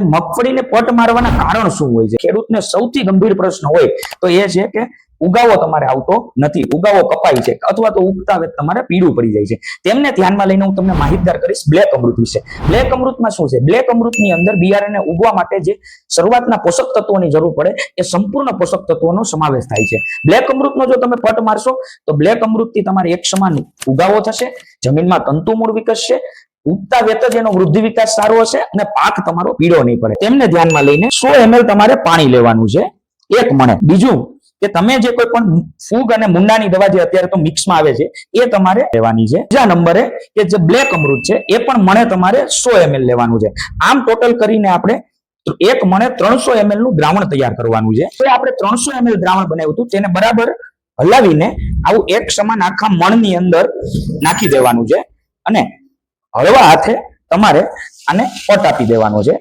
મગફળીને પટ મારવાના કારણ શું હોય છે? ખેડૂતને સૌથી ગંભીર પ્રશ્ન હોય તો એ છે કે ઉગાવો તમારે આવતો નથી. ઉગાવો કપાય છે અથવા તો ઉગતા વેત તમારે પીળું પડી જાય છે. તેમને ધ્યાનમાં લઈને હું તમને માહિતગાર કરીશ બ્લેક અમૃત વિશે. બ્લેક અમૃતમાં શું છે? બ્લેક અમૃતની અંદર બિયારણને ઉગવા માટે જે શરૂઆતના પોષક તત્વોની જરૂર પડે એ સંપૂર્ણ પોષક તત્વોનો સમાવેશ થાય છે. બ્લેક અમૃતનો જો તમે પટ મારશો તો બ્લેક અમૃતથી તમારે એક સમાન ઉગાવો થશે. જમીનમાં તંતુ મૂળ વિકસશે, ઉગતા વેત જ એનો વૃદ્ધિ વિકાસ સારો હશે અને પાક તમારો પીળો નહીં પડે. તેમને ધ્યાનમાં લઈને સો એમએલ તમારે પાણી લેવાનું છે, એક મણે. બીજું કે તમે જે કોઈ પણ ફૂગ અને મુંડાની દવા જે અત્યારે તો મિક્સમાં આવે છે, એ તમારે લેવાની છે. બીજા નંબરે કે જે બ્લેક અમૃત છે, એ પણ મણે તમારે સો એમએલ લેવાનું છે. આમ ટોટલ કરીને આપણે એક મણે ત્રણસો એમએલનું દ્રાવણ તૈયાર કરવાનું છે. તો આપણે ત્રણસો એમએલ દ્રાવણ બનાવ્યું હતું, તેને બરાબર હલાવીને આવું એક સમાન આખા મણની અંદર નાખી દેવાનું છે. અને હળવા હાથે તમારે આને પટ આપી દેવાનો છે.